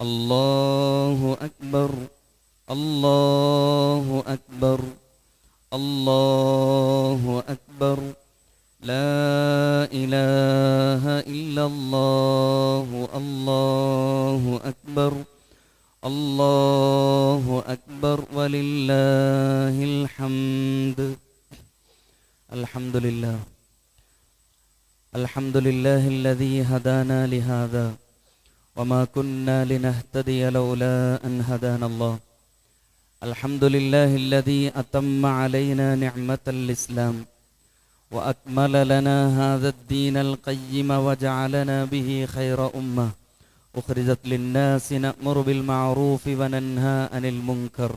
الله أكبر الله أكبر الله أكبر. لا إله إلا الله الله أكبر الله أكبر. ولله الحمد. الحمد لله. الحمد لله الذي هدانا لهذا. وما كنا لنهتدي لولا أن هدانا الله. الحمد لله الذي أتم علينا نعمة الإسلام وأكمل لنا هذا الدين القيم وجعلنا به خير أمة. أخرجت للناس نأمر بالمعروف وننهى عن المنكر.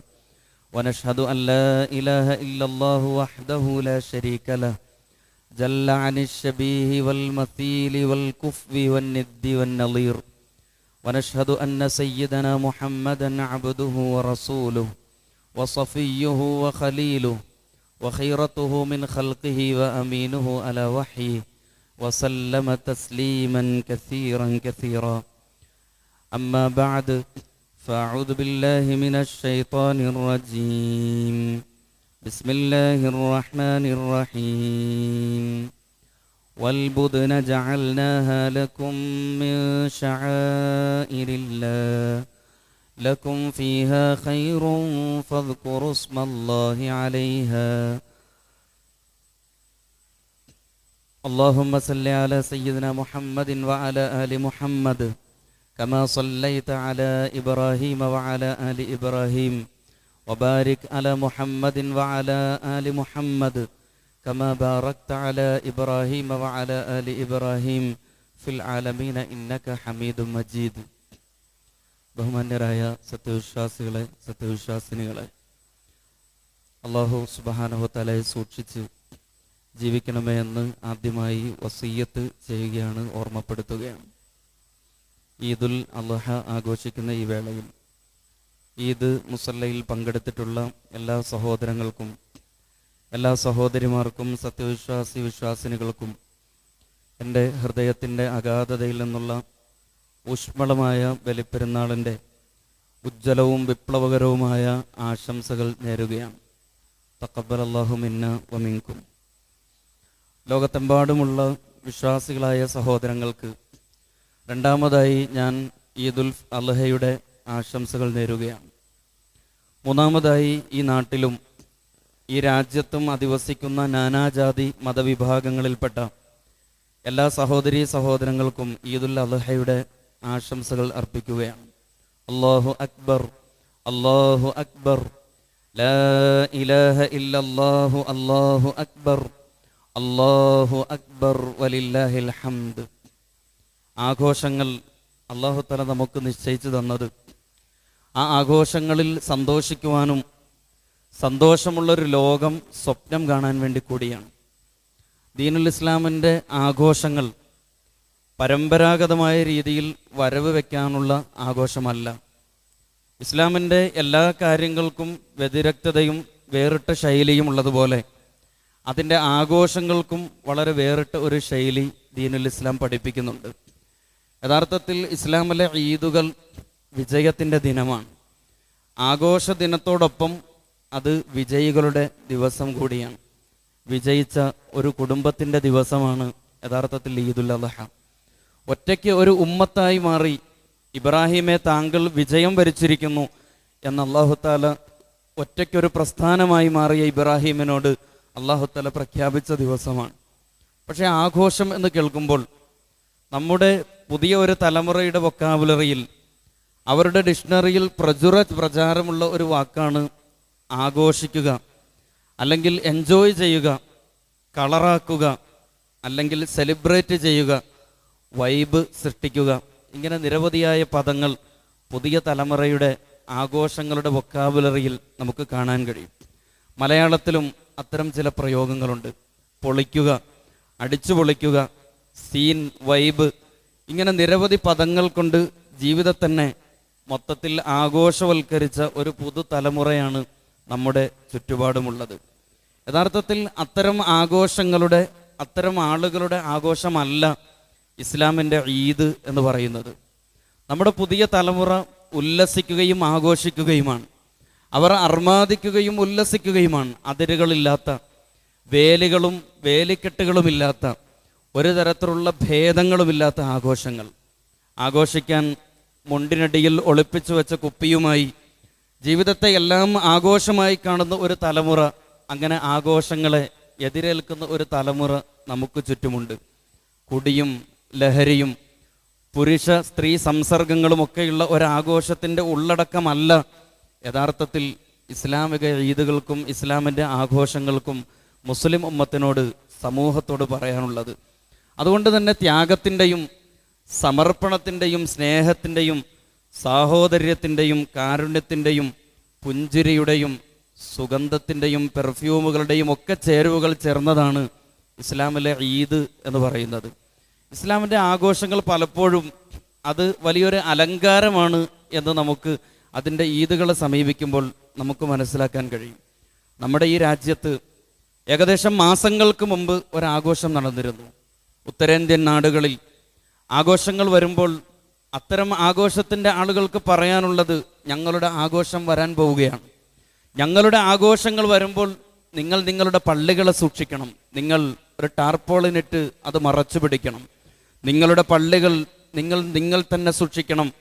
ونشهد أن لا إله إلا الله وحده لا شريك له. جل عن الشبيه والمثيل والكفو والند والنظير. ونشهد أن سيدنا محمدا عبده ورسوله وصفيه وخليله وخيرته من خلقه وأمينه على وحيه وسلم تسليما كثيرا كثيرا. أما بعد فأعوذ بالله من الشيطان الرجيم. بسم الله الرحمن الرحيم. والبدن جعلناها لكم من شعائر الله لكم فيها خير فاذكروا اسم الله عليها اللهم صل على سيدنا محمد وعلى آل محمد كما صليت على إبراهيم وعلى آل إبراهيم وبارك على محمد وعلى آل محمد كما باركت على إبراهيم وعلى آل إبراهيم في العالمين إنك حميد مجيد ബഹുമാന്യരായ സത്യവിശ്വാസികളെ സത്യവിശ്വാസിനികളെ അള്ളാഹു സുബാനഹുത്തലയെ സൂക്ഷിച്ച് ജീവിക്കണമേ എന്ന് ആദ്യമായി വസീയത്ത് ചെയ്യുകയാണ് ഓർമ്മപ്പെടുത്തുകയാണ് ഈദുൽ അള്ളഹ ആഘോഷിക്കുന്ന ഈ വേളയിൽ ഈദ് മുസല്ലയിൽ പങ്കെടുത്തിട്ടുള്ള എല്ലാ സഹോദരങ്ങൾക്കും എല്ലാ സഹോദരിമാർക്കും സത്യവിശ്വാസി വിശ്വാസിനികൾക്കും എന്റെ ഹൃദയത്തിന്റെ അഗാധതയിൽ നിന്നുള്ള ഊഷ്മളമായ ബലിപ്പെരുന്നാളിന്റെ ഉജ്ജ്വലവും വിപ്ലവകരവുമായ ആശംസകൾ നേരുകയാണ്. തക്കബൽ അള്ളാഹു മിന്ന വമിങ്കും ലോകത്തെമ്പാടുമുള്ള വിശ്വാസികളായ സഹോദരങ്ങൾക്ക് രണ്ടാമതായി ഞാൻ ഈദുൽ അലഹയുടെ ആശംസകൾ നേരുകയാണ്. മൂന്നാമതായി ഈ നാട്ടിലും ഈ രാജ്യത്തും അധിവസിക്കുന്ന നാനാജാതി മതവിഭാഗങ്ങളിൽപ്പെട്ട എല്ലാ സഹോദരീ സഹോദരങ്ങൾക്കും ഈദുൽ അലഹയുടെ ആശംസകൾ അർപ്പിക്കുകയാണ്. അള്ളാഹു അക്ബർ അള്ളാഹു അക്ബർ. ലാ ഇലാഹ ഇല്ലല്ലാഹു അല്ലാഹു അക്ബർ. അല്ലാഹു അക്ബർ വലില്ലാഹിൽ ഹംദ്. ആഘോഷങ്ങൾ അള്ളാഹു തല നമുക്ക് നിശ്ചയിച്ചു തന്നത്. ആ ആഘോഷങ്ങളിൽ സന്തോഷിക്കുവാനും സന്തോഷമുള്ളൊരു ലോകം സ്വപ്നം കാണാൻ വേണ്ടി കൂടിയാണ്. ദീനുൽ ഇസ്ലാമിന്റെ ആഘോഷങ്ങൾ പരമ്പരാഗതമായ രീതിയിൽ വരവ് വയ്ക്കാനുള്ള ആഘോഷമല്ല. ഇസ്ലാമിന്റെ എല്ലാ കാര്യങ്ങൾക്കും വ്യതിരക്തതയും വേറിട്ട ശൈലിയും ഉള്ളതുപോലെ അതിന്റെ ആഘോഷങ്ങൾക്കും വളരെ വേറിട്ട ഒരു ശൈലി ദീനുൽ ഇസ്ലാം പഠിപ്പിക്കുന്നുണ്ട്. യഥാർത്ഥത്തിൽ ഇസ്ലാമിലെ ഈദുകൾ വിജയത്തിന്റെ ദിനമാണ്. ആഘോഷ ദിനത്തോടൊപ്പം അത് വിജയികളുടെ ദിവസം കൂടിയാണ്. വിജയിച്ച ഒരു കുടുംബത്തിന്റെ ദിവസമാണ് യഥാർത്ഥത്തിൽ ഈദുൽ അദ്ഹ. ഒറ്റയ്ക്ക് ഒരു ഉമ്മത്തായി മാറി ഇബ്രാഹിമെ താങ്കൾ വിജയം വരിച്ചിരിക്കുന്നു എന്ന് അള്ളാഹുത്താല ഒറ്റയ്ക്കൊരു പ്രസ്ഥാനമായി മാറിയ ഇബ്രാഹിമിനോട് അള്ളാഹുത്താല പ്രഖ്യാപിച്ച ദിവസമാണ്. പക്ഷേ ആഘോഷം എന്ന് കേൾക്കുമ്പോൾ നമ്മുടെ പുതിയ ഒരു തലമുറയുടെ വൊക്കാബുലറിയിൽ അവരുടെ ഡിക്ഷണറിയിൽ പ്രചുര പ്രചാരമുള്ള ഒരു വാക്കാണ് ആഘോഷിക്കുക അല്ലെങ്കിൽ എൻജോയ് ചെയ്യുക കളറാക്കുക അല്ലെങ്കിൽ സെലിബ്രേറ്റ് ചെയ്യുക വൈബ് സൃഷ്ടിക്കുക. ഇങ്ങനെ നിരവധിയായ പദങ്ങൾ പുതിയ തലമുറയുടെ ആഘോഷങ്ങളുടെ വൊക്കാബുലറിയിൽ നമുക്ക് കാണാൻ കഴിയും. മലയാളത്തിലും അത്തരം ചില പ്രയോഗങ്ങളുണ്ട്. പൊളിക്കുക അടിച്ചു പൊളിക്കുക സീൻ വൈബ് ഇങ്ങനെ നിരവധി പദങ്ങൾ കൊണ്ട് ജീവിതത്തന്നെ മൊത്തത്തിൽ ആഘോഷവൽക്കരിച്ച ഒരു പുതുതലമുറയാണ് നമ്മുടെ ചുറ്റുപാടുമുള്ളത്. യഥാർത്ഥത്തിൽ അത്തരം ആഘോഷങ്ങളുടെ അത്തരം ആളുകളുടെ ആഘോഷമല്ല ഇസ്ലാമിന്റെ ഈദ് എന്ന് പറയുന്നത്. നമ്മുടെ പുതിയ തലമുറ ഉല്ലസിക്കുകയും ആഘോഷിക്കുകയുമാണ്. അവർ അർമാദിക്കുകയും ഉല്ലസിക്കുകയുമാണ്. അതിരുകളില്ലാത്ത വേലികളും വേലിക്കെട്ടുകളുമില്ലാത്ത ഒരു തരത്തിലുള്ള ഭേദങ്ങളുമില്ലാത്ത ആഘോഷങ്ങൾ. ആഘോഷിക്കാൻ മുണ്ടിനടിയിൽ ഒളിപ്പിച്ചു വെച്ച കുപ്പിയുമായി ജീവിതത്തെ എല്ലാം ആഘോഷമായി കാണുന്ന ഒരു തലമുറ അങ്ങനെ ആഘോഷങ്ങളെ എതിരേൽക്കുന്ന ഒരു തലമുറ നമുക്ക് ചുറ്റുമുണ്ട്. കുടിയും ലഹരിയും പുരുഷ സ്ത്രീ സംസർഗങ്ങളുമൊക്കെയുള്ള ഒരാഘോഷത്തിന്റെ ഉള്ളടക്കമല്ല. യഥാർത്ഥത്തിൽ ഇസ്ലാമിക ഈദുകൾക്കും ഇസ്ലാമിന്റെ ആഘോഷങ്ങൾക്കും മുസ്ലിം ഉമ്മത്തിനോട് സമൂഹത്തോട് പറയാനുള്ളത്. അതുകൊണ്ട് തന്നെ ത്യാഗത്തിന്റെയും സമർപ്പണത്തിന്റെയും സ്നേഹത്തിന്റെയും സാഹോദര്യത്തിന്റെയും കാരുണ്യത്തിന്റെയും പുഞ്ചിരിയുടെയും സുഗന്ധത്തിന്റെയും പെർഫ്യൂമുകളുടെയും ഒക്കെ ചേരുവകൾ ചേർന്നതാണ് ഇസ്ലാമിലെ ഈദ് എന്ന് പറയുന്നത്. ഇസ്ലാമിന്റെ ആഘോഷങ്ങൾ പലപ്പോഴും അത് വലിയൊരു അലങ്കാരമാണ് എന്ന് നമുക്ക് അതിന്റെ ഈദുകളെ സമീപിക്കുമ്പോൾ നമുക്ക് മനസ്സിലാക്കാൻ കഴിയും. നമ്മുടെ ഈ രാജ്യത്ത് ഏകദേശം മാസങ്ങൾക്ക് മുമ്പ് ഒരാഘോഷം നടന്നിരുന്നു. ഉത്തരേന്ത്യൻ നാടുകളിൽ ആഘോഷങ്ങൾ വരുമ്പോൾ അത്തരം ആഘോഷത്തിന്റെ ആളുകൾക്ക് പറയാനുള്ളത് ഞങ്ങളുടെ ആഘോഷം വരാൻ പോവുകയാണ്. ഞങ്ങളുടെ ആഘോഷങ്ങൾ വരുമ്പോൾ നിങ്ങൾ നിങ്ങളുടെ പള്ളികളെ സൂക്ഷിക്കണം. നിങ്ങൾ ഒരു ടാർപോളിനിട്ട് അത് മറച്ചു പിടിക്കണം. നിങ്ങളുടെ പള്ളികൾ നിങ്ങൾ നിങ്ങൾ തന്നെ സൂക്ഷിക്കണം.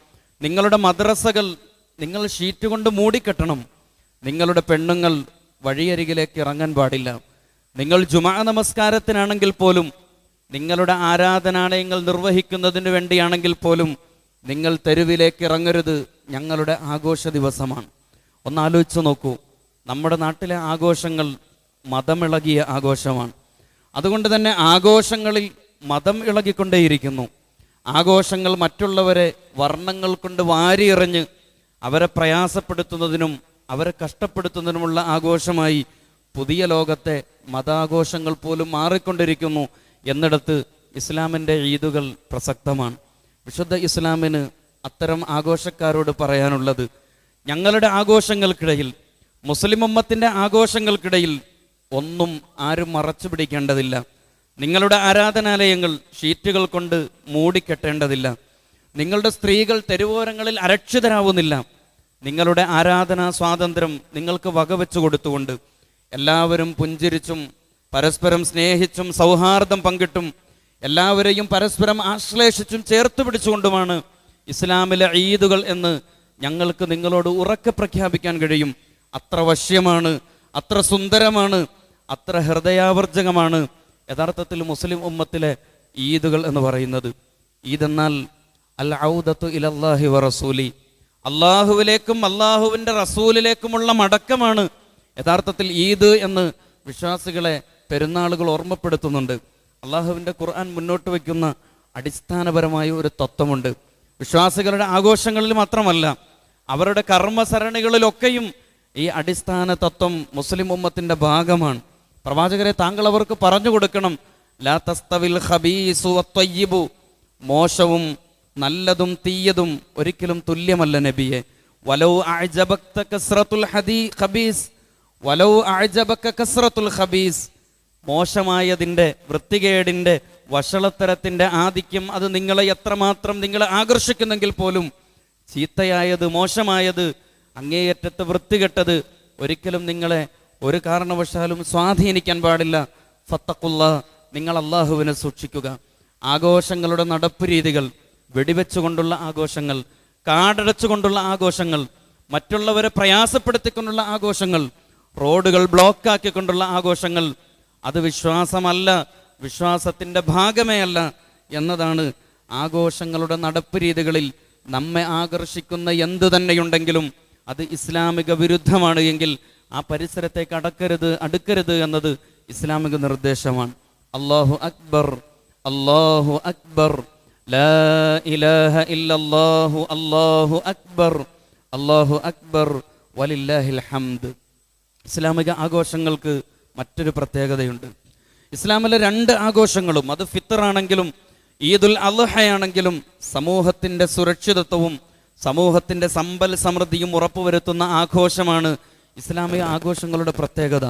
നിങ്ങളുടെ മദ്രസകൾ നിങ്ങൾ ഷീറ്റ് കൊണ്ട് മൂടിക്കെട്ടണം. നിങ്ങളുടെ പെണ്ണുങ്ങൾ വഴിയരികിലേക്ക് ഇറങ്ങാൻ പാടില്ല. നിങ്ങൾ ജുമാ നമസ്കാരത്തിനാണെങ്കിൽ പോലും നിങ്ങളുടെ ആരാധനാലയങ്ങൾ നിർവഹിക്കുന്നതിന് വേണ്ടിയാണെങ്കിൽ പോലും നിങ്ങൾ തെരുവിലേക്ക് ഇറങ്ങരുത് ഞങ്ങളുടെ ആഘോഷ ദിവസമാണ്. ഒന്നാലോചിച്ച് നോക്കൂ. നമ്മുടെ നാട്ടിലെ ആഘോഷങ്ങൾ മതമിളകിയ ആഘോഷമാണ്. അതുകൊണ്ട് തന്നെ ആഘോഷങ്ങളിൽ മതം ഇളകിക്കൊണ്ടേയിരിക്കുന്നു. ആഘോഷങ്ങൾ മറ്റുള്ളവരെ വർണങ്ങൾ കൊണ്ട് വാരിയെറിഞ്ഞ് അവരെ പ്രയാസപ്പെടുത്തുന്നതിനും അവരെ കഷ്ടപ്പെടുത്തുന്നതിനുമുള്ള ആഘോഷമായി പുതിയ ലോകത്തെ മതാഘോഷങ്ങൾ പോലും മാറിക്കൊണ്ടിരിക്കുന്നു. എന്നിടത്ത് ഇസ്ലാമിന്റെ ഈദുകൾ പ്രസക്തമാണ്. വിശുദ്ധ ഇസ്ലാമിന് അത്തരം ആഘോഷക്കാരോട് പറയാനുള്ളത് ഞങ്ങളുടെ ആഘോഷങ്ങൾക്കിടയിൽ മുസ്ലിം ഉമ്മത്തിന്റെ ആഘോഷങ്ങൾക്കിടയിൽ ഒന്നും ആരും മറച്ചു പിടിക്കേണ്ടതില്ല. നിങ്ങളുടെ ആരാധനാലയങ്ങൾ ഷീറ്റുകൾ കൊണ്ട് മൂടിക്കെട്ടേണ്ടതില്ല. നിങ്ങളുടെ സ്ത്രീകൾ തെരുവോരങ്ങളിൽ അരക്ഷിതരാവുന്നില്ല. നിങ്ങളുടെ ആരാധനാ സ്വാതന്ത്ര്യം നിങ്ങൾക്ക് വകവെച്ചു കൊടുത്തുകൊണ്ട് എല്ലാവരും പുഞ്ചിരിച്ചും പരസ്പരം സ്നേഹിച്ചും സൗഹാർദ്ദം പങ്കിട്ടും എല്ലാവരെയും പരസ്പരം ആശ്ലേഷിച്ചും ചേർത്ത് പിടിച്ചുകൊണ്ടുമാണ് ഇസ്ലാമിലെ ഈദുകൾ എന്ന് ഞങ്ങൾക്ക് നിങ്ങളോട് ഉറക്കെ പ്രഖ്യാപിക്കാൻ കഴിയും. അത്ര വശ്യമാണ് അത്ര സുന്ദരമാണ് അത്ര ഹൃദയാവർജകമാണ് യഥാർത്ഥത്തിൽ മുസ്ലിം ഉമ്മത്തിലെ ഈദുകൾ എന്ന് പറയുന്നത്. ഈദ് എന്നാൽ അൽ ഔദത്തു ഇലല്ലാഹി വ റസൂലി അള്ളാഹുവിലേക്കും അള്ളാഹുവിന്റെ റസൂലിലേക്കുമുള്ള മടക്കമാണ് യഥാർത്ഥത്തിൽ ഈദ് എന്ന് വിശ്വാസികളെ പെരുന്നാളുകൾ ഓർമ്മപ്പെടുത്തുന്നുണ്ട്. അള്ളാഹുവിന്റെ ഖുർആൻ മുന്നോട്ട് വയ്ക്കുന്ന അടിസ്ഥാനപരമായ ഒരു തത്വമുണ്ട്. വിശ്വാസികളുടെ ആഘോഷങ്ങളിൽ മാത്രമല്ല അവരുടെ കർമ്മസരണികളിലൊക്കെയും ഈ അടിസ്ഥാന തത്വം മുസ്ലിം ഉമ്മത്തിന്റെ ഭാഗമാണ്. പ്രവാചകരെ താങ്കൾ അവർക്ക് പറഞ്ഞു കൊടുക്കണം ലാ തസ്തവിൽ ഹബീസു വത്വയ്യിബു മോശവും നല്ലതും തീയതും ഒരിക്കലും തുല്യമല്ല നബിയെ. വലൗ അഅജബക്ത കസ്റത്തുൽ ഹദീ ഖബീസ്. വലൗ അഅജബക കസ്റത്തുൽ ഖബീസ്. മോശമായതിന്റെ വൃത്തികേടിന്റെ വഷളത്തരത്തിന്റെ ആധിക്യം അത് നിങ്ങളെ എത്രമാത്രം നിങ്ങളെ ആകർഷിക്കുന്നെങ്കിൽ പോലും ചീത്തയായത് മോശമായത് അങ്ങേയറ്റത്ത് വൃത്തികെട്ടത് ഒരിക്കലും നിങ്ങളെ ഒരു കാരണവശാലും സ്വാധീനിക്കാൻ പാടില്ല. ഫത്തക്കുള്ള നിങ്ങൾ അള്ളാഹുവിനെ സൂക്ഷിക്കുക. ആഘോഷങ്ങളുടെ നടപ്പ് രീതികൾ വെടിവെച്ചുകൊണ്ടുള്ള ആഘോഷങ്ങൾ കാടടച്ചുകൊണ്ടുള്ള ആഘോഷങ്ങൾ മറ്റുള്ളവരെ പ്രയാസപ്പെടുത്തിക്കൊണ്ടുള്ള ആഘോഷങ്ങൾ റോഡുകൾ ബ്ലോക്കാക്കിക്കൊണ്ടുള്ള ആഘോഷങ്ങൾ അത് വിശ്വാസമല്ല വിശ്വാസത്തിന്റെ ഭാഗമേ അല്ല എന്നതാണ് ആഘോഷങ്ങളുടെ നടപ്പ് രീതികളിൽ നമ്മെ ആകർഷിക്കുന്ന എന്ത് തന്നെയുണ്ടെങ്കിലും അത് ഇസ്ലാമിക വിരുദ്ധമാണ് എങ്കിൽ ആ പരിസരത്തേക്ക് അടക്കരുത് അടുക്കരുത് എന്നത് ഇസ്ലാമിക നിർദ്ദേശമാണ്. അള്ളാഹു അക്ബർ അള്ളാഹു അക്ബർ. ഇലാഹ ഇല്ലല്ലാഹു അല്ലാഹു അക്ബർ അള്ളാഹു അക്ബർ. വലില്ലാഹിൽ ഹംദ്. ഇസ്ലാമിക ആഘോഷങ്ങൾക്ക് മറ്റൊരു പ്രത്യേകതയുണ്ട്. ഇസ്ലാമിലെ രണ്ട് ആഘോഷങ്ങളും അത് ഫിത്തറാണെങ്കിലും ഈദുൽ അള്ളഹയാണെങ്കിലും സമൂഹത്തിന്റെ സുരക്ഷിതത്വവും സമൂഹത്തിന്റെ സമ്പൽ സമൃദ്ധിയും ഉറപ്പുവരുത്തുന്ന ആഘോഷമാണ് ഇസ്ലാമിക ആഘോഷങ്ങളുടെ പ്രത്യേകത.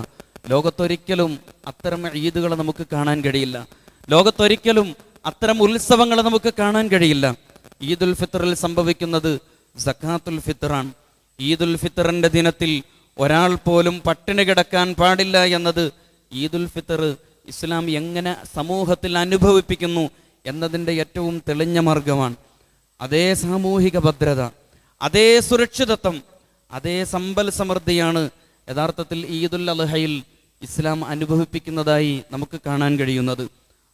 ലോകത്തൊരിക്കലും അത്തരം ഈദുകൾ നമുക്ക് കാണാൻ കഴിയില്ല. ലോകത്തൊരിക്കലും അത്തരം ഉത്സവങ്ങൾ നമുക്ക് കാണാൻ കഴിയില്ല. ഈദുൽ ഫിത്തറിൽ സംഭവിക്കുന്നത് സക്കാത്തുൽ ഫിത്തറാണ് ഈദുൽ ഫിത്തറിന്റെ ദിനത്തിൽ ഒരാൾ പോലും പട്ടിണി കിടക്കാൻ പാടില്ല എന്നത് ഈദുൽ ഫിത്തർ ഇസ്ലാം എങ്ങനെ സമൂഹത്തിൽ അനുഭവിപ്പിക്കുന്നു എന്നതിന്റെ ഏറ്റവും തെളിഞ്ഞ മാർഗമാണ് അതേ സാമൂഹിക ഭദ്രത അതേ സുരക്ഷിതത്വം അതേ സമ്പൽ സമൃദ്ധിയാണ് യഥാർത്ഥത്തിൽ ഈദുൽ അൽഹയിൽ ഇസ്ലാം അനുഭവിപ്പിക്കുന്നതായി നമുക്ക് കാണാൻ കഴിയുന്നത്.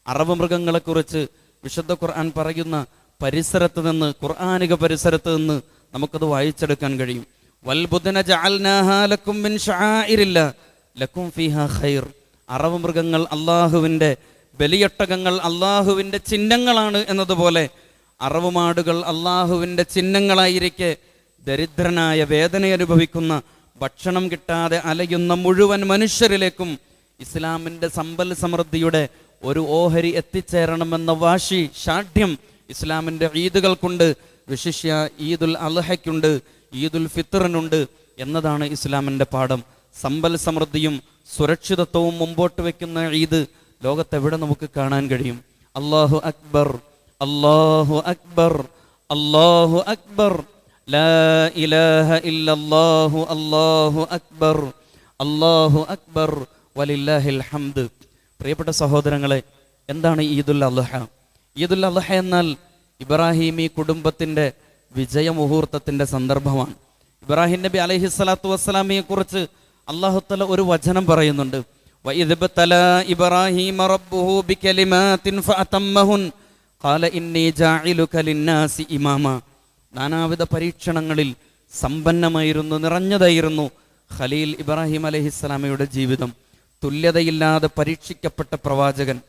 അറബ് മൃഗങ്ങളെക്കുറിച്ച് വിശുദ്ധ ഖുർആൻ പറയുന്ന പരിസരത്ത് നിന്ന് ഖുർആാനിക പരിസരത്ത് നിന്ന് നമുക്കത് വായിച്ചെടുക്കാൻ കഴിയും. വൽബുദന ജഅൽനാഹാ ലക്കും മിൻ ശആഇരില്ല ലക്കും ഫീഹാ ഖൈർ. അറബ് മൃഗങ്ങൾ അള്ളാഹുവിന്റെ ബലിയൊട്ടകങ്ങൾ അള്ളാഹുവിന്റെ ചിഹ്നങ്ങളാണ് എന്നതുപോലെ അറവുമാടുകൾ അള്ളാഹുവിന്റെ ചിഹ്നങ്ങളായിരിക്കെ ദരിദ്രനായ വേദന അനുഭവിക്കുന്ന ഭക്ഷണം കിട്ടാതെ അലയുന്ന മുഴുവൻ മനുഷ്യരിലേക്കും ഇസ്ലാമിന്റെ സമ്പൽ സമൃദ്ധിയുടെ ഒരു ഓഹരി എത്തിച്ചേരണമെന്ന വാശി ഷാഠ്യം ഇസ്ലാമിന്റെ ഈദുകൾക്കുണ്ട്. വിശിഷ്യ ഈദുൽ അൽഹയ്ക്കുണ്ട്. ഈദുൽ ഫിത്തറിനുണ്ട് എന്നതാണ് ഇസ്ലാമിന്റെ പാഠം. സമ്പൽ സമൃദ്ധിയും സുരക്ഷിതത്വവും മുമ്പോട്ട് വെക്കുന്ന ഈദ് ലോകത്തെവിടെ നമുക്ക് കാണാൻ കഴിയും? അള്ളാഹു അക്ബർ അള്ളാഹു അക്ബർ അള്ളാഹു അക്ബർ. ലാ ഇലാഹ ഇല്ലല്ലാഹു അല്ലാഹു അക്ബർ അല്ലാഹു അക്ബർ. വലില്ലാഹിൽ ഹംദ്. പ്രിയപ്പെട്ട സഹോദരങ്ങളെ എന്താണ് ഈദുൽ അള്ളഹ ഈദുൽ അള്ളഹ എന്നാൽ ഇബ്രാഹിമി കുടുംബത്തിന്റെ വിജയമുഹൂർത്തത്തിന്റെ സന്ദർഭമാണ്. ഇബ്രാഹിം നബി അലഹി സ്വലാത്തു വസ്സലാമിയെക്കുറിച്ച് അള്ളാഹുത്തല ഒരു വചനം പറയുന്നുണ്ട്. നാനാവിധ പരീക്ഷണങ്ങളിൽ സമ്പന്നമായിരുന്നു നിറഞ്ഞതായിരുന്നു ഖലീൽ ഇബ്രാഹിം അലഹിസ്സലാമയുടെ ജീവിതം. തുല്യതയില്ലാതെ പരീക്ഷിക്കപ്പെട്ട പ്രവാചകൻ.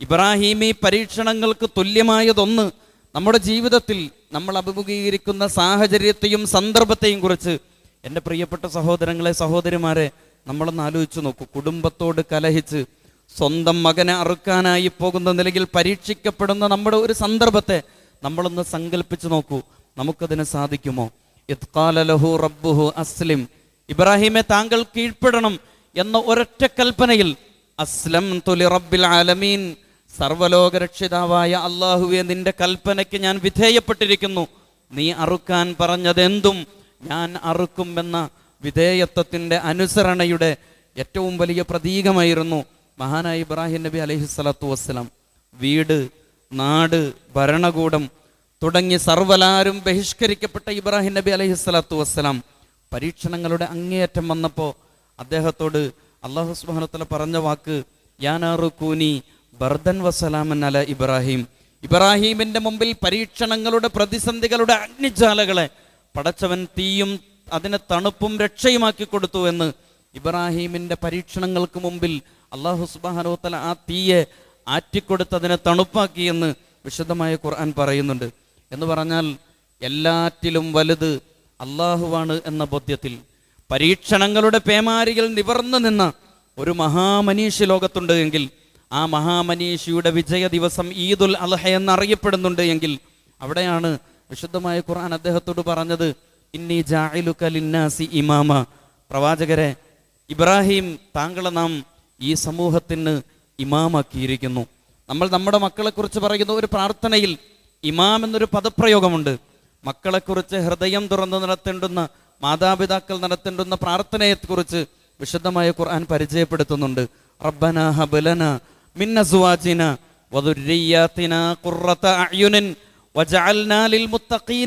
ഇബ്രാഹിമി പരീക്ഷണങ്ങൾക്ക് തുല്യമായതൊന്ന് നമ്മുടെ ജീവിതത്തിൽ നമ്മൾ അഭിമുഖീകരിക്കുന്ന സാഹചര്യത്തെയും സന്ദർഭത്തെയും കുറിച്ച് എന്റെ പ്രിയപ്പെട്ട സഹോദരങ്ങളെ സഹോദരിമാരെ നമ്മളൊന്ന് ആലോചിച്ച് നോക്കൂ. കുടുംബത്തോട് കലഹിച്ച് സ്വന്തം മകനെ അറുക്കാനായി പോകുന്ന നിലയിൽ പരീക്ഷിക്കപ്പെടുന്ന നമ്മുടെ ഒരു സന്ദർഭത്തെ നമ്മളൊന്ന് സങ്കല്പിച്ച് നോക്കൂ. നമുക്കതിന് സാധിക്കുമോ? ഇത്കാലഹു റബ്ബുഹു അസ്ലിം. ഇബ്രാഹിമെ താങ്കൾ കീഴ്പ്പെടണം എന്ന ഒരൊറ്റ കൽപ്പനയിൽ അസ്ലം തുലി റബ്ബിൽ ആലമീൻ. സർവലോകരക്ഷിതാവായ അള്ളാഹുവെ നിന്റെ കൽപ്പനയ്ക്ക് ഞാൻ വിധേയപ്പെട്ടിരിക്കുന്നു. നീ അറുക്കാൻ പറഞ്ഞതെന്തും ഞാൻ അറുക്കുമെന്ന വിധേയത്വത്തിന്റെ അനുസരണയുടെ ഏറ്റവും വലിയ പ്രതീകമായിരുന്നു മഹാനായ ഇബ്രാഹിം നബി അലഹി സ്വലാത്തു വസ്സലാം. വീട് നാട് ഭരണകൂടം തുടങ്ങി സർവലാരും ബഹിഷ്കരിക്കപ്പെട്ട ഇബ്രാഹിം നബി അലഹി സ്വലാത്തു വസ്സലാം. പരീക്ഷണങ്ങളുടെ അങ്ങേയറ്റം വന്നപ്പോൾ അദ്ദേഹത്തോട് അള്ളാഹു സുബാനത്തല പറഞ്ഞ വാക്ക് യാനാറു കൂനി ബർദൻ വസലാമൻ അല ഇബ്രാഹിം. ഇബ്രാഹീമിന്റെ മുമ്പിൽ പരീക്ഷണങ്ങളുടെ പ്രതിസന്ധികളുടെ അഗ്നിജാലകളെ പടച്ചവൻ തീയും അതിനെ തണുപ്പും രക്ഷയുമാക്കി കൊടുത്തു എന്ന് ഇബ്രാഹീമിന്റെ പരീക്ഷണങ്ങൾക്ക് മുമ്പിൽ അള്ളാഹു സുബാനോത്തല ആ തീയെ ആറ്റിക്കൊടുത്തതിനെ തണുപ്പാക്കി എന്ന് വിശുദ്ധമായ ഖുർആൻ പറയുന്നുണ്ട്. എന്ന് പറഞ്ഞാൽ എല്ലാറ്റിലും വലുത് അള്ളാഹുവാണ് എന്ന ബോധ്യത്തിൽ പരീക്ഷണങ്ങളുടെ പേമാരിയിൽ നിവർന്നു നിന്ന ഒരു മഹാമനീഷി ലോകത്തുണ്ട് എങ്കിൽ ആ മഹാമനീഷിയുടെ വിജയ ദിവസം ഈദുൽ അൽഹ എന്നറിയപ്പെടുന്നുണ്ട് എങ്കിൽ അവിടെയാണ് വിശുദ്ധമായ ഖുർആൻ അദ്ദേഹത്തോട് പറഞ്ഞത് ഇന്നി ജാഇലുക ലിന്നാസി ഇമാമ. പ്രവാചകരെ ഇബ്രാഹിം താങ്കളെ നാം ഈ സമൂഹത്തിന് ഇമാമാക്കിയിരിക്കുന്നു. നമ്മൾ നമ്മുടെ മക്കളെക്കുറിച്ച് പറയുന്ന ഒരു പ്രാർത്ഥനയിൽ ഇമാം എന്നൊരു പദപ്രയോഗമുണ്ട്. മക്കളെക്കുറിച്ച് ഹൃദയം തുറന്ന് നടത്തേണ്ടുന്ന മാതാപിതാക്കൾ നടത്തേണ്ടുന്ന പ്രാർത്ഥനയെക്കുറിച്ച് വിശുദ്ധമായ ഖുർആൻ പരിചയപ്പെടുത്തുന്നുണ്ട്. റബ്ബന ഹബലന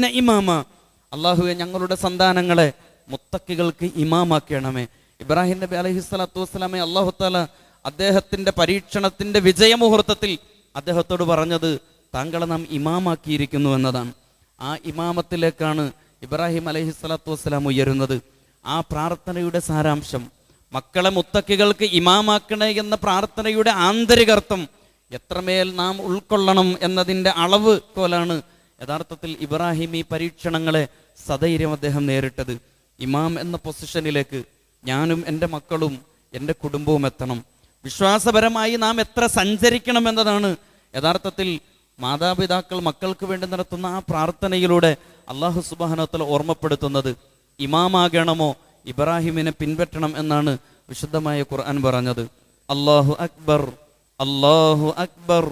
ഇമാമ. അള്ളാഹുവെ ഞങ്ങളുടെ സന്താനങ്ങളെ മുത്തക്കികൾക്ക് ഇമാമാക്കണമേ. ഇബ്രാഹിം നബി അലഹി സ്വലാത്തു വസ്സലാമെ അദ്ദേഹത്തിന്റെ പരീക്ഷണത്തിന്റെ വിജയമുഹൂർത്തത്തിൽ അദ്ദേഹത്തോട് പറഞ്ഞത് താങ്കളെ നാം ഇമാമാക്കിയിരിക്കുന്നു എന്നതാണ്. ആ ഇമാമത്തിലേക്കാണ് ഇബ്രാഹിം അലഹി സ്വലാത്തു വസ്സലാം ഉയരുന്നത്. ആ പ്രാർത്ഥനയുടെ സാരാംശം മക്കളെ മുത്തക്കികൾക്ക് ഇമാമാക്കണേ എന്ന പ്രാർത്ഥനയുടെ ആന്തരികർത്ഥം എത്രമേൽ നാം ഉൾക്കൊള്ളണം എന്നതിന്റെ അളവ് കോലാണ് യഥാർത്ഥത്തിൽ ഇബ്രാഹിം ഈ പരീക്ഷണങ്ങളെ സധൈര്യം അദ്ദേഹം നേരിട്ടത്. ഇമാം എന്ന പൊസിഷനിലേക്ക് ഞാനും എന്റെ മക്കളും എന്റെ കുടുംബവും എത്തണം. വിശ്വാസപരമായി നാം എത്ര സഞ്ചരിക്കണം എന്നതാണ് യഥാർത്ഥത്തിൽ മാതാപിതാക്കൾ മക്കൾക്ക് വേണ്ടി നടത്തുന്ന ആ പ്രാർത്ഥനയിലൂടെ അള്ളാഹു സുബാനത്തിൽ ഓർമ്മപ്പെടുത്തുന്നത്. ഇമാമാകണമോ ഇബ്രാഹിമിനെ പിൻപറ്റണം എന്നാണ് വിശുദ്ധമായ ഖുർആൻ പറഞ്ഞത്. അള്ളാഹു അക്ബർ അള്ളാഹു അക്ബർ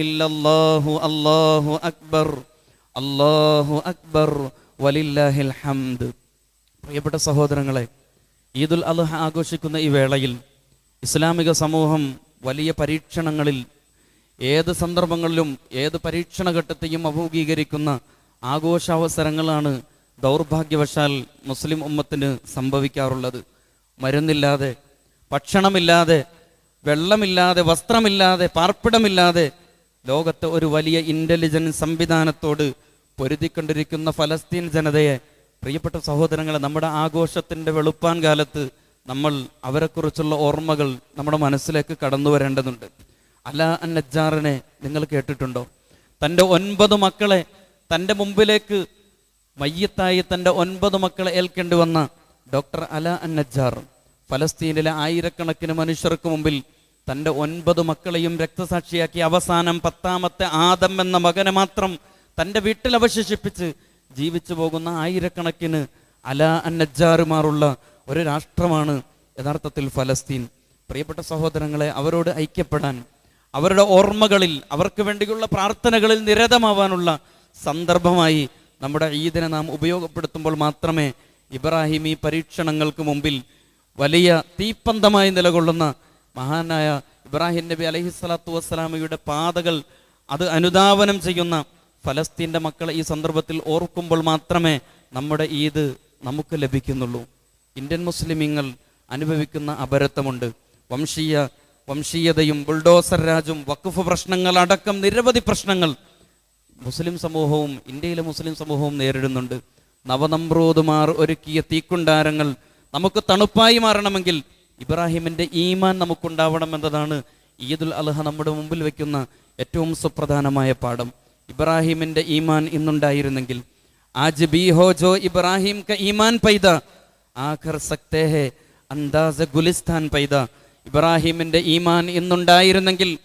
ഇല്ലല്ലാഹു അള്ളാഹു അക്ബർ അക്ബർ വലില്ലാഹിൽ ഹംദ്. പ്രിയപ്പെട്ട സഹോദരങ്ങളെ ഈദുൽ അലഹ ആഘോഷിക്കുന്ന ഈ വേളയിൽ ഇസ്ലാമിക സമൂഹം വലിയ പരീക്ഷണങ്ങളിൽ ഏത് സന്ദർഭങ്ങളിലും ഏത് പരീക്ഷണഘട്ടത്തെയും അഭിമുഖീകരിക്കുന്ന ആഘോഷാവസരങ്ങളാണ് ദൗർഭാഗ്യവശാൽ മുസ്ലിം ഉമ്മത്തിന് സംഭവിക്കാറുള്ളത് മരുന്നില്ലാതെ ഭക്ഷണമില്ലാതെ വെള്ളമില്ലാതെ വസ്ത്രമില്ലാതെ പാർപ്പിടമില്ലാതെ ലോകത്തെ ഒരു വലിയ ഇന്റലിജൻസ് സംവിധാനത്തോട് പൊരുതിക്കൊണ്ടിരിക്കുന്ന ഫലസ്തീൻ ജനതയെ പ്രിയപ്പെട്ട സഹോദരങ്ങളെ നമ്മുടെ ആഘോഷത്തിന്റെ വെളുപ്പാൻ കാലത്ത് നമ്മൾ അവരെക്കുറിച്ചുള്ള ഓർമ്മകൾ നമ്മുടെ മനസ്സിലേക്ക് കടന്നു വരേണ്ടതുണ്ട്. അല അന്നജാറിനെ നിങ്ങൾ കേട്ടിട്ടുണ്ടോ? തന്റെ ഒൻപത് മക്കളെ തന്റെ മുമ്പിലേക്ക് മയ്യത്തായി തന്റെ ഒൻപത് മക്കളെ ഏൽക്കേണ്ടി വന്ന ഡോക്ടർ അല അന്നജാർ. ഫലസ്തീനിലെ ആയിരക്കണക്കിന് മനുഷ്യർക്ക് മുമ്പിൽ തന്റെ ഒൻപത് മക്കളെയും രക്തസാക്ഷിയാക്കി അവസാനം പത്താമത്തെ ആദം എന്ന മകനെ മാത്രം തന്റെ വീട്ടിൽ അവശേഷിപ്പിച്ച് ജീവിച്ചു പോകുന്ന ആയിരക്കണക്കിന് അല അന്നജാറുമാറുള്ള ഒരു രാഷ്ട്രമാണ് യഥാർത്ഥത്തിൽ ഫലസ്തീൻ. പ്രിയപ്പെട്ട സഹോദരങ്ങളെ അവരോട് ഐക്യപ്പെടാൻ അവരുടെ ഓർമ്മകളിൽ അവർക്ക് വേണ്ടിയുള്ള പ്രാർത്ഥനകളിൽ നിരതമാവാനുള്ള സന്ദർഭമായി നമ്മുടെ ഈദിനെ നാം ഉപയോഗപ്പെടുത്തുമ്പോൾ മാത്രമേ ഇബ്രാഹിം ഈ പരീക്ഷണങ്ങൾക്ക് മുമ്പിൽ വലിയ തീപ്പന്തമായി നിലകൊള്ളുന്ന മഹാനായ ഇബ്രാഹിം നബി അലഹി സ്വലാത്തു വസ്സലാമയുടെ പാതകൾ അത് അനുധാവനം ചെയ്യുന്ന ഫലസ്തീന്റെ മക്കളെ ഈ സന്ദർഭത്തിൽ ഓർക്കുമ്പോൾ മാത്രമേ നമ്മുടെ ഈദ് നമുക്ക് ലഭിക്കുന്നുള്ളൂ. ഇന്ത്യൻ മുസ്ലിമീങ്ങൾ അനുഭവിക്കുന്ന അപരത്വമുണ്ട്. വംശീയ വംശീയതയും ബുൾഡോസർ രാജും വഖഫ് പ്രശ്നങ്ങൾ അടക്കം നിരവധി പ്രശ്നങ്ങൾ മുസ്ലിം സമൂഹവും ഇന്ത്യയിലെ മുസ്ലിം സമൂഹവും നേരിടുന്നുണ്ട്. നവനമ്രോതുമാർ ഒരുക്കിയ തീക്കുണ്ടാരങ്ങൾ നമുക്ക് തണുപ്പായി മാറണമെങ്കിൽ ഇബ്രാഹിമിന്റെ ഈമാൻ നമുക്കുണ്ടാവണം എന്നതാണ് ഈദുൽ അൽഹ നമ്മുടെ മുമ്പിൽ വയ്ക്കുന്ന ഏറ്റവും സുപ്രധാനമായ പാഠം. ഇബ്രാഹിമിന്റെ ഈമാൻ ഇന്നുണ്ടായിരുന്നെങ്കിൽ ആജ് ബി ഹോ ജോ ഇബ്രാഹിം ക ഈമാൻ പൈത ആഖർ സക്തേ ഹെ അന്താസ ഗുലിസ്ഥാൻ പൈത ഇബ്രാഹിമിന്റെ ഈമാൻ ഇന്നുണ്ടായിരുന്നെങ്കിൽ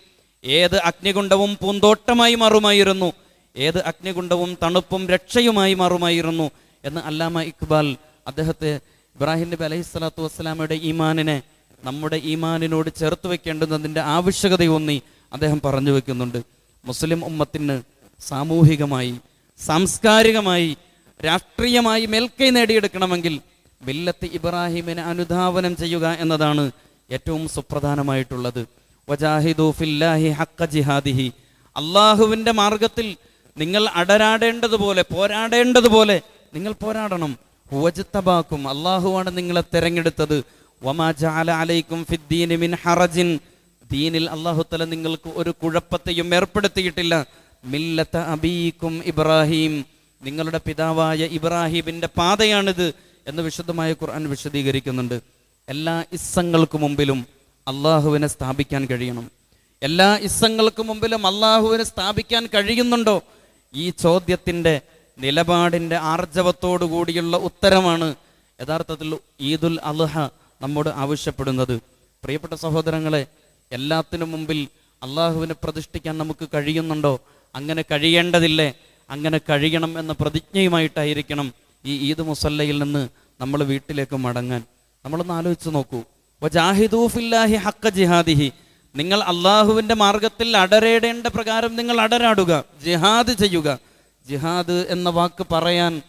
ഏത് അഗ്നികുണ്ഡവും പൂന്തോട്ടമായി മാറുമായിരുന്നു. ഏത് അഗ്നികുണ്ഡവും തണുപ്പും രക്ഷയുമായി മാറുമായിരുന്നു എന്ന് അല്ലാമ ഇക്ബാൽ അദ്ദേഹത്തെ ഇബ്രാഹിം നബി അലൈഹി സ്വലാത്തു വസ്സലാമയുടെ ഈമാനിനെ നമ്മുടെ ഈമാനിനോട് ചേർത്ത് വെക്കേണ്ടുന്നതിന്റെ ആവശ്യകതയൊന്നി അദ്ദേഹം പറഞ്ഞു വെക്കുന്നുണ്ട്. മുസ്ലിം ഉമ്മത്തിന് സാമൂഹികമായി സാംസ്കാരികമായി രാഷ്ട്രീയമായി മേൽക്കൈ നേടിയെടുക്കണമെങ്കിൽ മില്ലത്ത് ഇബ്രാഹിമിനെ അനുധാവനം ചെയ്യുക എന്നതാണ് ഏറ്റവും സുപ്രധാനമായിട്ടുള്ളത്. വജാഹിദു ഫില്ലാഹി ഹക്ക ജിഹാദിഹി. അള്ളാഹുവിന്റെ മാർഗത്തിൽ നിങ്ങൾ അടരാടേണ്ടതുപോലെ പോരാടേണ്ടതുപോലെ നിങ്ങൾ പോരാടണം. വജത്തബാക്കും അള്ളാഹുവാണ് നിങ്ങളെ തെരഞ്ഞെടുത്തത്. വമാ ജഅല അലൈക്കും ഫിദ്ദീനി മിൻ ഹറജിൻ. ദീനിൽ അള്ളാഹു തല നിങ്ങൾക്ക് ഒരു കുഴപ്പത്തെയും ഏർപ്പെടുത്തിയിട്ടില്ല. മില്ലത്ത അബീക്കും ഇബ്രാഹിം. നിങ്ങളുടെ പിതാവായ ഇബ്രാഹിമിന്റെ പാതയാണിത് എന്ന് വിശുദ്ധമായ ഖുർആൻ വിശദീകരിക്കുന്നുണ്ട്. എല്ലാ ഇസ്സങ്ങൾക്ക് മുമ്പിലും അള്ളാഹുവിനെ സ്ഥാപിക്കാൻ കഴിയണം. എല്ലാ ഇസ്സങ്ങൾക്ക് മുമ്പിലും അള്ളാഹുവിനെ സ്ഥാപിക്കാൻ കഴിയുന്നുണ്ടോ? ഈ ചോദ്യത്തിന്റെ നിലപാടിന്റെ ആർജവത്തോടു കൂടിയുള്ള ഉത്തരമാണ് യഥാർത്ഥത്തിൽ ഈദുൽ അൽഹ നമ്മോട് ആവശ്യപ്പെടുന്നത്. പ്രിയപ്പെട്ട സഹോദരങ്ങളെ എല്ലാത്തിനും മുമ്പിൽ അള്ളാഹുവിനെ പ്രതിഷ്ഠിക്കാൻ നമുക്ക് കഴിയുന്നുണ്ടോ? അങ്ങനെ കഴിയേണ്ടതില്ലേ? അങ്ങനെ കഴിയണം എന്ന പ്രതിജ്ഞയുമായിട്ടായിരിക്കണം ഈ ഈദ് മുസല്ലയിൽ നിന്ന് നമ്മൾ വീട്ടിലേക്ക് മടങ്ങാൻ. നമ്മളൊന്ന് ആലോചിച്ച് നോക്കൂ. ജാഹിദൂഫില്ലാഹി ഹക്ക ജിഹാദിഹി. നിങ്ങൾ അള്ളാഹുവിന്റെ മാർഗത്തിൽ അടരേടേണ്ട പ്രകാരം നിങ്ങൾ അടരാടുക ജിഹാദ് ചെയ്യുക. ജിഹാദ് എന്ന വാക്ക് പറയാൻ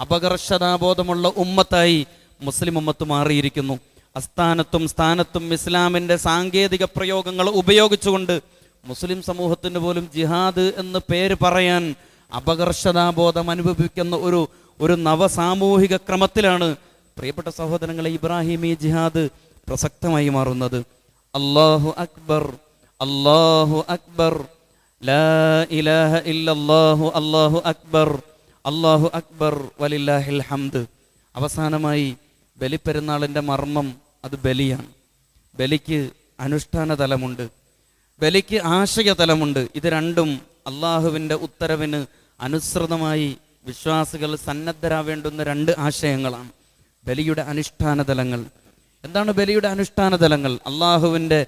അപകർഷതാബോധമുള്ള ഉമ്മത്തായി മുസ്ലിം ഉമ്മത്ത് മാറിയിരിക്കുന്നു. അസ്ഥാനത്തും സ്ഥാനത്തും ഇസ്ലാമിന്റെ സാങ്കേതിക പ്രയോഗങ്ങൾ ഉപയോഗിച്ചുകൊണ്ട് മുസ്ലിം സമൂഹത്തിന് പോലും ജിഹാദ് എന്ന് പേര് പറയാൻ അപകർഷതാബോധം അനുഭവിക്കുന്ന ഒരു ഒരു നവസാമൂഹിക ക്രമത്തിലാണ് പ്രിയപ്പെട്ട സഹോദരങ്ങളെ ഇബ്രാഹിമി ജിഹാദ് പ്രസക്തമായി മാറുന്നത്. അള്ളാഹു അക്ബർ അള്ളാഹു അക്ബർ. ലാ ഇലാഹ ഇല്ലല്ലാഹു അല്ലാഹു അക്ബർ. അല്ലാഹു അക്ബർ വലില്ലാഹിൽ ഹംദ്. അവസാനമായി ബലിപ്പെരുന്നാളിന്റെ മർമ്മം അത് ബലിയാണ്. ബലിക്ക് അനുഷ്ഠാന തലമുണ്ട്. ബലിക്ക് ആശയ തലമുണ്ട്. ഇത് രണ്ടും അള്ളാഹുവിന്റെ ഉത്തരവിന് അനുസൃതമായി വിശ്വാസികൾ സന്നദ്ധരാവേണ്ടുന്ന രണ്ട് ആശയങ്ങളാണ്. ബലിയുടെ അനുഷ്ഠാന തലങ്ങൾ. എന്താണ് ബലിയുടെ അനുഷ്ഠാന തലങ്ങൾ അള്ളാഹുവിന്റെ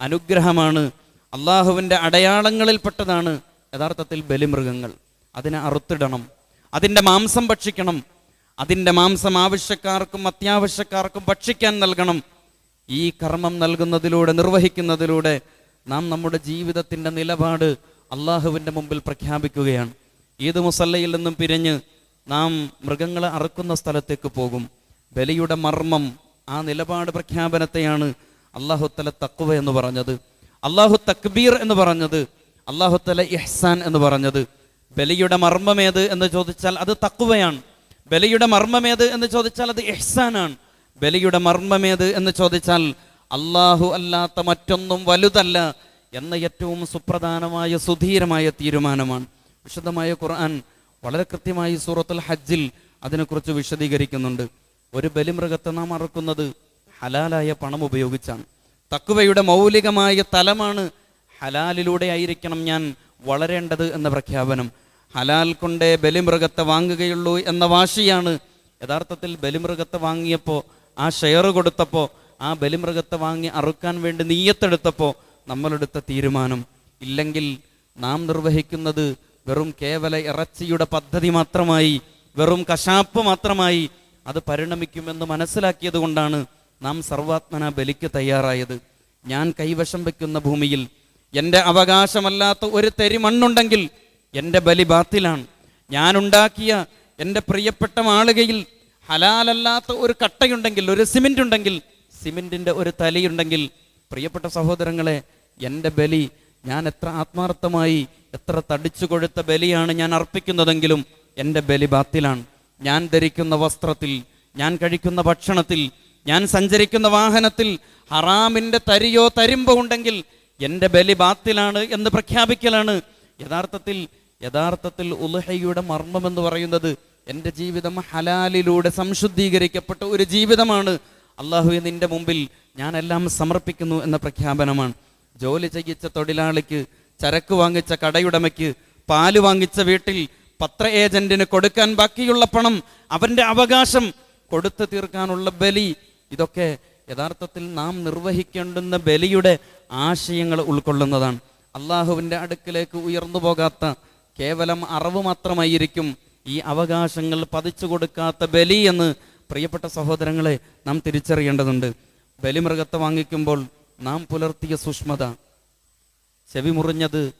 അനുഗ്രഹമാണ്. അള്ളാഹുവിന്റെ അടയാളങ്ങളിൽപ്പെട്ടതാണ് യഥാർത്ഥത്തിൽ ബലിമൃഗങ്ങൾ. അതിനെ അറുത്തിടണം. അതിന്റെ മാംസം ഭക്ഷിക്കണം. അതിന്റെ മാംസം ആവശ്യക്കാർക്കും അത്യാവശ്യക്കാർക്കും ഭക്ഷിക്കാൻ നൽകണം. ഈ കർമ്മം നൽകുന്നതിലൂടെ നിർവഹിക്കുന്നതിലൂടെ നാം നമ്മുടെ ജീവിതത്തിന്റെ നിലപാട് അള്ളാഹുവിന്റെ മുമ്പിൽ പ്രഖ്യാപിക്കുകയാണ്. ഏത് മുസല്ലയിൽ നിന്നും പിരിഞ്ഞ് നാം മൃഗങ്ങളെ അറുക്കുന്ന സ്ഥലത്തേക്ക് പോകും. ബലിയുടെ മർമ്മം ആ നിലപാട് പ്രഖ്യാപനത്തെയാണ് അള്ളാഹുത്തല തക്കുവ എന്ന് പറഞ്ഞത്. അള്ളാഹു തക്ബീർ എന്ന് പറഞ്ഞത് അള്ളാഹുത്തല ഇഹ്സാൻ എന്ന് പറഞ്ഞത്. ബലിയുടെ മർമ്മമേത് എന്ന് ചോദിച്ചാൽ അത് തക്കുവയാണ് ബലിയുടെ മർമ്മമേത് എന്ന് ചോദിച്ചാൽ അത് ഇഹ്സാനാണ്. ബലിയുടെ മർമ്മമേത് എന്ന് ചോദിച്ചാൽ അള്ളാഹു അല്ലാത്ത മറ്റൊന്നും വലുതല്ല എന്ന ഏറ്റവും സുപ്രധാനമായ സുധീരമായ തീരുമാനമാണ്. വിശദമായ ഖുർആൻ വളരെ കൃത്യമായി സൂറത്തുൽ ഹജ്ജിൽ അതിനെക്കുറിച്ച് വിശദീകരിക്കുന്നുണ്ട്. ഒരു ബലിമൃഗത്തെ നാം അറക്കുന്നത് ഹലാലായ പണം ഉപയോഗിച്ചാണ്. തക്കുവയുടെ മൗലികമായ തലമാണ് ഹലാലിലൂടെ ആയിരിക്കണം ഞാൻ വളരേണ്ടത് എന്ന പ്രഖ്യാപനം. ഹലാൽ കൊണ്ടേ ബലിമൃഗത്തെ വാങ്ങുകയുള്ളൂ എന്ന വാശിയാണ്. യഥാർത്ഥത്തിൽ ബലിമൃഗത്തെ വാങ്ങിയപ്പോൾ ആ ഷെയർ കൊടുത്തപ്പോൾ ആ ബലിമൃഗത്തെ വാങ്ങി അറുക്കാൻ വേണ്ടി നീയത്തെടുത്തപ്പോൾ നമ്മളെടുത്ത തീരുമാനം. ഇല്ലെങ്കിൽ നാം നിർവഹിക്കുന്നത് വെറും കേവല ഇറച്ചിയുടെ പദ്ധതി മാത്രമായി വെറും കശാപ്പ് മാത്രമായി അത് പരിണമിക്കുമെന്ന് മനസ്സിലാക്കിയത് കൊണ്ടാണ് നാം സർവാത്മന ബലിക്ക് തയ്യാറായത്. ഞാൻ കൈവശം വെക്കുന്ന ഭൂമിയിൽ എന്റെ അവകാശമല്ലാത്ത ഒരു തെരി മണ്ണുണ്ടെങ്കിൽ എന്റെ ബലി ബാത്തിലാണ്. ഞാൻ ഉണ്ടാക്കിയ എന്റെ പ്രിയപ്പെട്ട മാളികയിൽ ഹലാലല്ലാത്ത ഒരു കട്ടയുണ്ടെങ്കിൽ ഒരു സിമെന്റ് ഉണ്ടെങ്കിൽ സിമെന്റിന്റെ ഒരു തലയുണ്ടെങ്കിൽ പ്രിയപ്പെട്ട സഹോദരങ്ങളെ എന്റെ ബലി ഞാൻ എത്ര ആത്മാർത്ഥമായി എത്ര തടിച്ചു കൊഴുത്ത ബലിയാണ് ഞാൻ അർപ്പിക്കുന്നതെങ്കിലും എന്റെ ബലി ബാത്തിലാണ്. ഞാൻ ധരിക്കുന്ന വസ്ത്രത്തിൽ ഞാൻ കഴിക്കുന്ന ഭക്ഷണത്തിൽ ഞാൻ സഞ്ചരിക്കുന്ന വാഹനത്തിൽ ഹറാമിന്റെ തരിയോ തരിമ്പോ ഉണ്ടെങ്കിൽ എന്റെ ബലി ബാത്തിലാണ് എന്ന് പ്രഖ്യാപിക്കലാണ്. യഥാർത്ഥത്തിൽ യഥാർത്ഥത്തിൽ ഉൽഹയുടെ മർമ്മം എന്ന് പറയുന്നത് എന്റെ ജീവിതം ഹലാലിലൂടെ സംശുദ്ധീകരിക്കപ്പെട്ട ഒരു ജീവിതമാണ്. അള്ളാഹു നിന്റെ മുമ്പിൽ ഞാനെല്ലാം സമർപ്പിക്കുന്നു എന്ന പ്രഖ്യാപനമാണ്. ജോലി ചെയ്യിച്ച തൊഴിലാളിക്ക് ചരക്ക് വാങ്ങിച്ച കടയുടമയ്ക്ക് പാൽ വാങ്ങിച്ച വീട്ടിൽ പത്ര ഏജന്റിന് കൊടുക്കാൻ ബാക്കിയുള്ള പണം അവന്റെ അവകാശം കൊടുത്തു തീർക്കാനുള്ള ബലി. ഇതൊക്കെ യഥാർത്ഥത്തിൽ നാം നിർവഹിക്കേണ്ടുന്ന ബലിയുടെ ആശയങ്ങൾ ഉൾക്കൊള്ളുന്നതാണ്. അള്ളാഹുവിന്റെ അടുക്കിലേക്ക് ഉയർന്നു പോകാത്ത കേവലം അറിവ് മാത്രമായിരിക്കും ഈ അവകാശങ്ങൾ പതിച്ചു കൊടുക്കാത്ത ബലി എന്ന് പ്രിയപ്പെട്ട സഹോദരങ്ങളെ നാം തിരിച്ചറിയേണ്ടതുണ്ട്. ബലിമൃഗത്തെ വാങ്ങിക്കുമ്പോൾ നാം പുലർത്തിയ സൂക്ഷ്മത. ചെവി മുറിഞ്ഞത്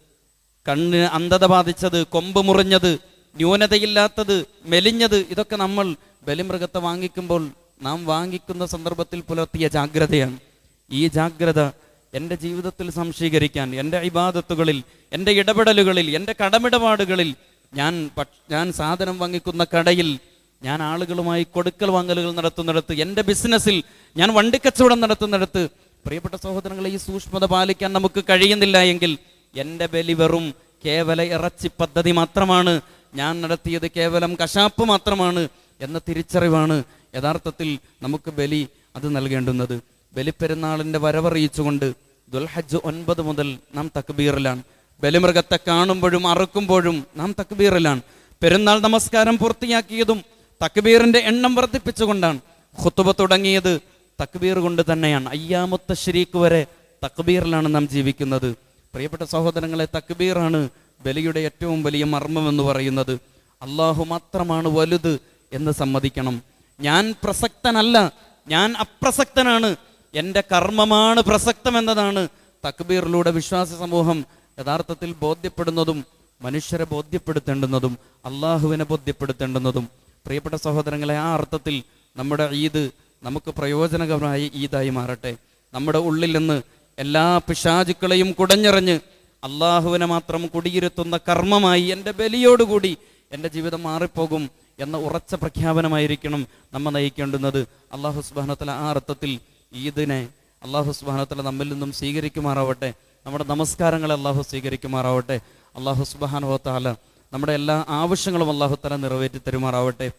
കണ്ണിന് അന്ധത ബാധിച്ചത് കൊമ്പ് മുറിഞ്ഞത് ന്യൂനതയില്ലാത്തത് മെലിഞ്ഞത് ഇതൊക്കെ നമ്മൾ ബലിമൃഗത്തെ വാങ്ങിക്കുമ്പോൾ നാം വാങ്ങിക്കുന്ന സന്ദർഭത്തിൽ പുലർത്തിയ ജാഗ്രതയാണ്. ഈ ജാഗ്രത എന്റെ ജീവിതത്തിൽ സംശീകരിക്കാൻ എന്റെ ഇബാദത്തുകളിൽ എന്റെ ഇടപെടലുകളിൽ എന്റെ കടമിടപാടുകളിൽ ഞാൻ ഞാൻ സാധനം വാങ്ങിക്കുന്ന കടയിൽ ഞാൻ ആളുകളുമായി കൊടുക്കൽ വാങ്ങലുകൾ നടത്തുന്നിടത്ത് എന്റെ ബിസിനസ്സിൽ ഞാൻ വണ്ടിക്കച്ചവടം നടത്തുന്നിടത്ത് പ്രിയപ്പെട്ട സഹോദരങ്ങളെ ഈ സൂക്ഷ്മത പാലിക്കാൻ നമുക്ക് കഴിയുന്നില്ല എങ്കിൽ എന്റെ ബലി വെറും കേവല ഇറച്ചി പദ്ധതി മാത്രമാണ്. ഞാൻ നടത്തിയത് കേവലം കശാപ്പ് മാത്രമാണ് എന്ന തിരിച്ചറിവാണ് യഥാർത്ഥത്തിൽ നമുക്ക് ബലി അത് നൽകേണ്ടുന്നത്. ബലിപ്പെരുന്നാളിന്റെ വരവറിയിച്ചുകൊണ്ട് ദുൽഹജ്ജ് ഒൻപത് മുതൽ നാം തക്ബീറിലാണ്. ബലിമൃഗത്തെ കാണുമ്പോഴും അറുക്കുമ്പോഴും നാം തക്ബീറിലാണ്. പെരുന്നാൾ നമസ്കാരം പൂർത്തിയാക്കിയതും തക്ബീറിന്റെ എണ്ണം വർദ്ധിപ്പിച്ചുകൊണ്ടാണ്. ഖുത്തുബ തുടങ്ങിയത് തക്ബീർ കൊണ്ട് തന്നെയാണ്. അയ്യാമുത്ത ശരീക്ക് വരെ തക്ബീറിലാണ് നാം ജീവിക്കുന്നത്. പ്രിയപ്പെട്ട സഹോദരങ്ങളെ തക്ബീറാണ് ബലിയുടെ ഏറ്റവും വലിയ മർമ്മം എന്ന് പറയുന്നത്. അള്ളാഹു മാത്രമാണ് വലുത് എന്ന് സമ്മതിക്കണം. ഞാൻ പ്രസക്തനല്ല ഞാൻ അപ്രസക്തനാണ്. എന്റെ കർമ്മമാണ് പ്രസക്തം എന്നതാണ് തക്ബീറിലൂടെ വിശ്വാസ സമൂഹം യഥാർത്ഥത്തിൽ ബോധ്യപ്പെടുന്നതും മനുഷ്യരെ ബോധ്യപ്പെടുത്തേണ്ടുന്നതും അള്ളാഹുവിനെ ബോധ്യപ്പെടുത്തേണ്ടുന്നതും. പ്രിയപ്പെട്ട സഹോദരങ്ങളെ ആ അർത്ഥത്തിൽ നമ്മുടെ ഈദ് നമുക്ക് പ്രയോജനകരമായി ഈദായി മാറട്ടെ. നമ്മുടെ ഉള്ളിൽ നിന്ന് എല്ലാ പിശാചുക്കളെയും കുടഞ്ഞെറിഞ്ഞ് അള്ളാഹുവിനെ മാത്രം കുടിയിരുത്തുന്ന കർമ്മമായി എന്റെ ബലിയോടുകൂടി എന്റെ ജീവിതം മാറിപ്പോകും എന്ന ഉറച്ച പ്രഖ്യാപനമായിരിക്കണം നമ്മെ നയിക്കേണ്ടുന്നത്. അള്ളാഹു സുബാനത്തല ആ അർത്ഥത്തിൽ ഈദിനെ അള്ളാഹു സുബാനത്തല നമ്മിൽ നിന്നും സ്വീകരിക്കുമാറാവട്ടെ. നമ്മുടെ നമസ്കാരങ്ങളെ അള്ളാഹു സ്വീകരിക്കുമാറാവട്ടെ. അള്ളാഹു സുബാനുവത്താല നമ്മുടെ എല്ലാ ആവശ്യങ്ങളും അള്ളാഹു തല നിറവേറ്റി തരുമാറാവട്ടെ